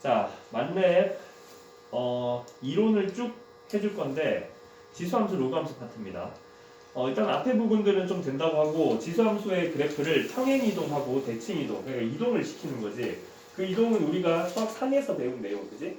자, 만렙 어, 이론을 쭉 해줄 건데 지수함수, 로그함수 파트입니다. 어, 일단 앞에 부분들은 좀 된다고 하고 지수함수의 그래프를 평행 이동하고 대칭 이동, 그러니까 이동을 시키는 거지. 그 이동은 우리가 수학 상에서 배운 내용, 그지?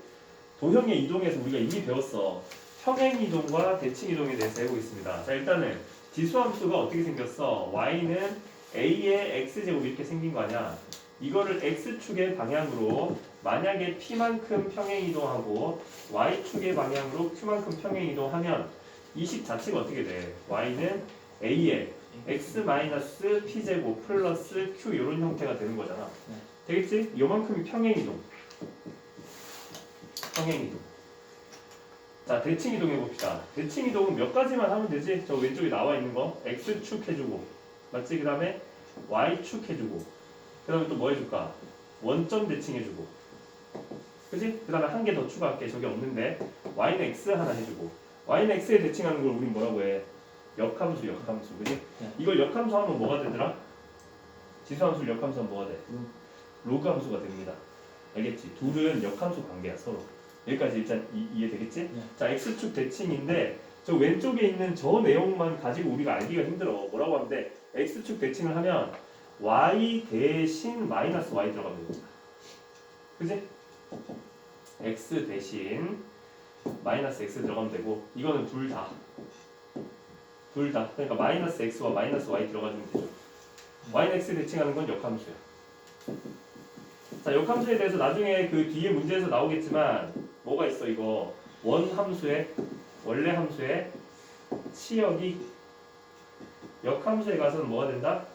도형의 이동에서 우리가 이미 배웠어. 평행 이동과 대칭 이동에 대해서 배우고 있습니다. 자, 일단은 지수함수가 어떻게 생겼어? y는 a의 x제곱 이렇게 생긴 거 아니야? 이거를 x축의 방향으로 만약에 p만큼 평행 이동하고 y축의 방향으로 q만큼 평행 이동하면 이 식 자체가 어떻게 돼? y는 a의 x 마이너스 p 제곱 플러스 q 이런 형태가 되는 거잖아. 네. 되겠지? 요만큼이 평행 이동. 평행 이동. 자 대칭 이동 해봅시다. 대칭 이동은 몇 가지만 하면 되지? 저 왼쪽에 나와 있는 거 x축 해주고 맞지? 그 다음에 y축 해주고 그 다음에 또뭐 해줄까? 원점 대칭 해주고 그지? 그 다음에 한 개 더 추가할게 저게 없는데 y는 x 하나 해주고 y는 x에 대칭하는 걸 우린 뭐라고 해? 역함수 역함수 그지? 네. 이걸 역함수 하면 뭐가 되더라? 지수함수를 역함수 하면 뭐가 돼? 로. 로그 함수가 됩니다 알겠지? 둘은 역함수 관계야 서로 여기까지 일단 이, 이해되겠지? 네. 자 x축 대칭인데 저 왼쪽에 있는 저 내용만 가지고 우리가 알기가 힘들어 뭐라고 하면 돼? x축 대칭을 하면 y 대신 마이너스 y 들어가면 됩니다 그지? x 대신 마이너스 x 들어가면 되고 이거는 둘 다. 둘 다. 그러니까 마이너스 x와 마이너스 y 들어가주면 되죠. y는 x 대칭하는 건 역함수야. 자, 역함수에 대해서 나중에 그 뒤에 문제에서 나오겠지만 뭐가 있어 이거 원 함수의 원래 함수의 치역이 역함수에 가서는 뭐가 된다?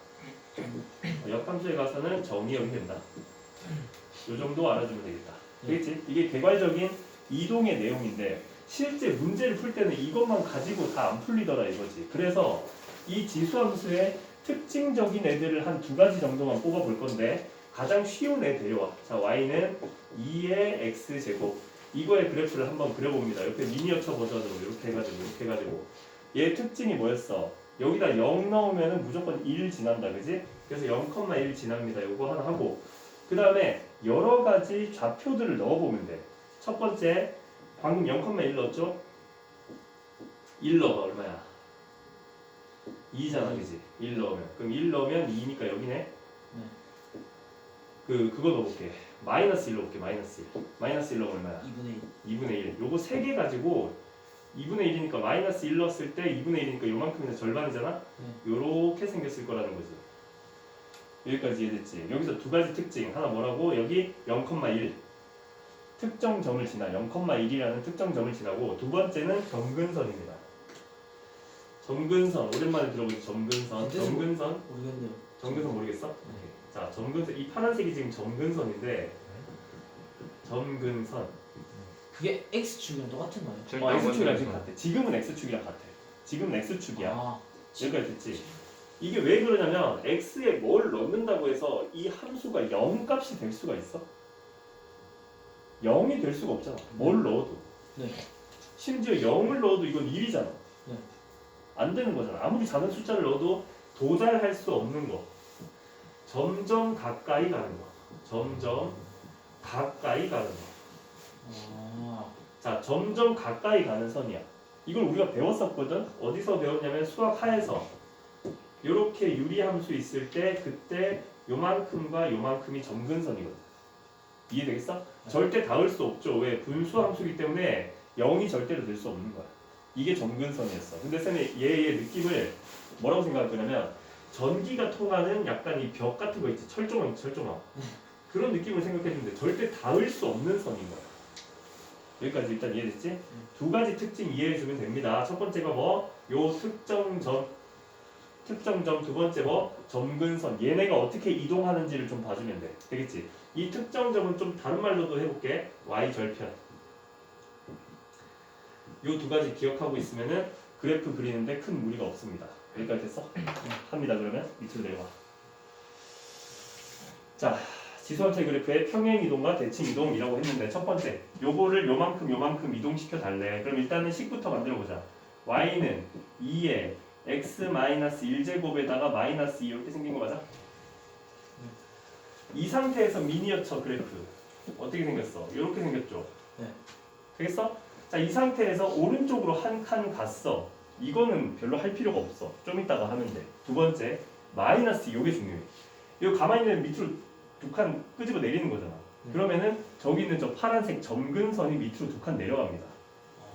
역함수에 가서는 정의역이 된다. 요 정도 알아주면 되겠다. 되겠지? 이게 개괄적인 이동의 내용인데 실제 문제를 풀 때는 이것만 가지고 다 안 풀리더라 이거지. 그래서 이 지수함수의 특징적인 애들을 한 두 가지 정도만 뽑아 볼 건데 가장 쉬운 애 데려와. 자, y는 2의 x 제곱. 이거의 그래프를 한번 그려봅니다. 옆에 미니어처 버전으로 이렇게 해가지고 이렇게 해가지고 얘 특징이 뭐였어? 여기다 0 넣으면 무조건 1 지난다, 그지? 그래서 0,1 지납니다. 요거 하나 하고 그 다음에 여러 가지 좌표들을 넣어보면 돼. 첫 번째, 방금 0,1 넣었죠? 1 넣어봐, 얼마야? 2잖아, 그지? 1 넣으면. 그럼 1 넣으면 2니까 여기네? 그, 그거 넣어볼게. 마이너스 1 넣어볼게, 마이너스 1. 마이너스 1 넣으면 얼마야? 2분의 2분의 1. 요거 3개 가지고 2분의 1이니까 마이너스 1 넣었을 때 2분의 1이니까 요만큼에서 절반이잖아? 요렇게 생겼을 거라는 거지. 여기까지 이해됐지? 여기서 두 가지 특징. 하나 뭐라고? 여기 0,1. 특정 점을 지나 0,1이라는 특정 점을 지나고 두 번째는 점근선입니다. 점근선 오랜만에 들어보죠 점근선 뜻은 점근선 모르겠네요. 점근선 모르겠어? 자 점근선 이 파란색이 지금 점근선인데 점근선 그게 X축이랑 똑같은 거예요? 어, X축이랑 지금 같아 지금은 X축이랑 같아 지금은 X축이야 아, 여기까지 됐지? 이게 왜 그러냐면 x에 뭘 넣는다고 해서 이 함수가 0 값이 될 수가 있어? 0이 될 수가 없잖아. 뭘 넣어도. 네. 심지어 0을 넣어도 이건 1이잖아. 네. 안 되는 거잖아. 아무리 작은 숫자를 넣어도 도달할 수 없는 거. 점점 가까이 가는 거. 점점 가까이 가는 거. 아, 자, 점점 가까이 가는 선이야. 이걸 우리가 배웠었거든. 어디서 배웠냐면 수학 하에서 이렇게 유리함수 있을 때 그때 요만큼과 요만큼이 점근선이거든. 이해되겠어? 네. 절대 닿을 수 없죠. 왜? 분수함수이기 때문에 0이 절대로 될 수 없는 거야. 이게 점근선이었어. 근데 쌤이 얘의 느낌을 뭐라고 생각할 거냐면 전기가 통하는 약간 이 벽 같은 거 있지. 철조망, 철조망. 그런 느낌을 생각해주는데 절대 닿을 수 없는 선인 거야. 여기까지 일단 이해됐지? 두 가지 특징 이해해주면 됩니다. 첫 번째가 뭐? 요 특정 점, 특정 점. 두 번째 뭐? 점근선. 얘네가 어떻게 이동하는지를 좀 봐주면 돼. 되겠지? 이 특정 점은 좀 다른 말로도 해볼게. y 절편. 요 두 가지 기억하고 있으면은 그래프 그리는데 큰 무리가 없습니다. 여기까지 됐어? 합니다. 그러면 밑으로 내려와. 자, 지수함수의 그래프의 평행 이동과 대칭 이동이라고 했는데 첫 번째, 요거를 요만큼 요만큼 이동시켜 달래. 그럼 일단은 식부터 만들어 보자. y는 2에 x 마이너스 1제곱에다가 마이너스 2 이렇게 생긴 거 맞아? 이 상태에서 미니어처 그래프 어떻게 생겼어? 이렇게 생겼죠. 네. 되겠어? 자, 이 상태에서 오른쪽으로 한 칸 갔어. 이거는 별로 할 필요가 없어. 좀 이따가 하면 돼. 두 번째, 마이너스 요게 중요해. 이거 가만히 있는 밑으로 두 칸 끄집어 내리는 거잖아. 네. 그러면은 저기 있는 저 파란색 점근선이 밑으로 두 칸 내려갑니다.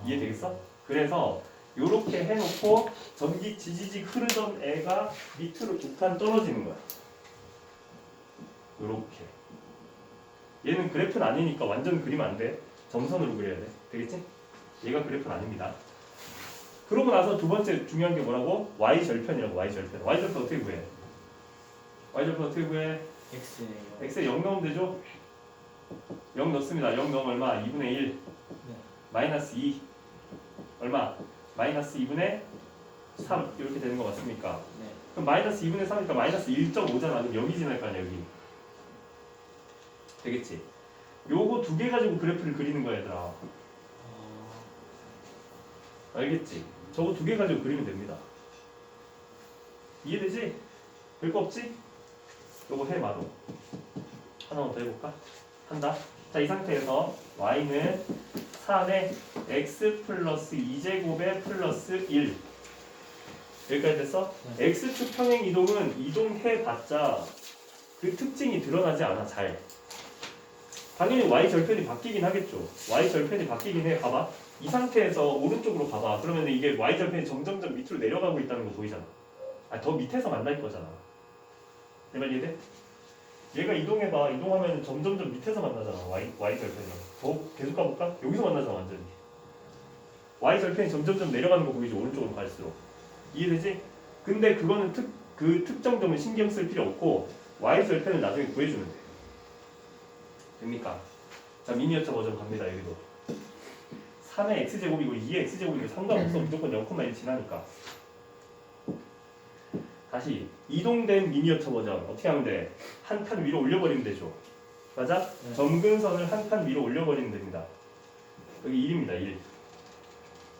이해되겠어? 그래서 요렇게 해놓고 전기 지지직 흐르던 애가 밑으로 두 칸 떨어지는 거야. 요렇게. 얘는 그래프는 아니니까 완전 그리면 안 돼. 점선으로 그려야 돼. 되겠지? 얘가 그래프는 아닙니다. 그러고 나서 두 번째 중요한 게 뭐라고? y 절편이라고 y 절편. y 절편 어떻게 구해? y 절편 어떻게 구해? X예요. x에 0 넣으면 되죠? 0 넣습니다. 0 넣으면 얼마? 2분의 1 네. 마이너스 2 얼마? 마이너스 2분의 3 이렇게 되는 거 맞습니까? 네. 그럼 마이너스 2분의 3이니까 마이너스 1.5잖아. 그럼 여기 지날 거 아니야 여기. 되겠지? 요거 두 개 가지고 그래프를 그리는 거야 얘들아. 아, 알겠지? 저거 두 개 가지고 그리면 됩니다. 이해되지? 별거 없지? 요거 해 마도. 하나만 더 해볼까? 한다. 자, 이 상태에서 y는 3의 x 플러스 2제곱에 플러스 1 여기까지 됐어? x축 평행 이동은 이동해봤자 그 특징이 드러나지 않아 잘. 당연히 y 절편이 바뀌긴 하겠죠. y 절편이 바뀌긴 해. 봐봐. 이 상태에서 오른쪽으로 가봐. 그러면 이게 y 절편이 점점점 밑으로 내려가고 있다는 거 보이잖아. 아, 더 밑에서 만날 거잖아 내말 이해돼? 얘가 이동해봐. 이동하면 점점점 밑에서 만나잖아. Y, y 절편이. 더 계속 가볼까? 여기서 만나잖아 완전히. Y 절편이 점점점 내려가는 거 보이지? 오른쪽으로 갈수록. 이해되지? 근데 그거는 특, 그 특정 점을 신경 쓸 필요 없고 y 절편을 나중에 구해주면 돼. 됩니까? 자 미니어처 버전 갑니다 여기도. 3의 x제곱이고 2의 x제곱이고 상관없어. 무조건 0,1 지나니까 다시 이동된 미니어처 버전 어떻게 하면 돼? 한 칸 위로 올려버리면 되죠 맞아? 네. 점근선을 한 칸 위로 올려버리면 됩니다 여기 1입니다 1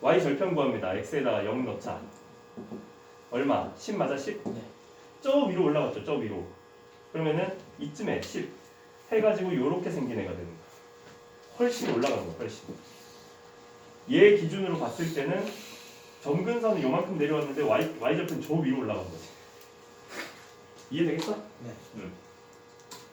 y 절편 구합니다 x에다가 0 넣자 얼마? 10 맞아 10? 네. 저 위로 올라갔죠 저 위로 그러면은 이쯤에 10 해가지고 요렇게 생긴 애가 되는 거야 훨씬 올라간 거야 훨씬 얘 기준으로 봤을 때는 점근선은 요만큼 내려왔는데 y, y 절편 저 위로 올라간 거지 이해되겠어? 네. 응.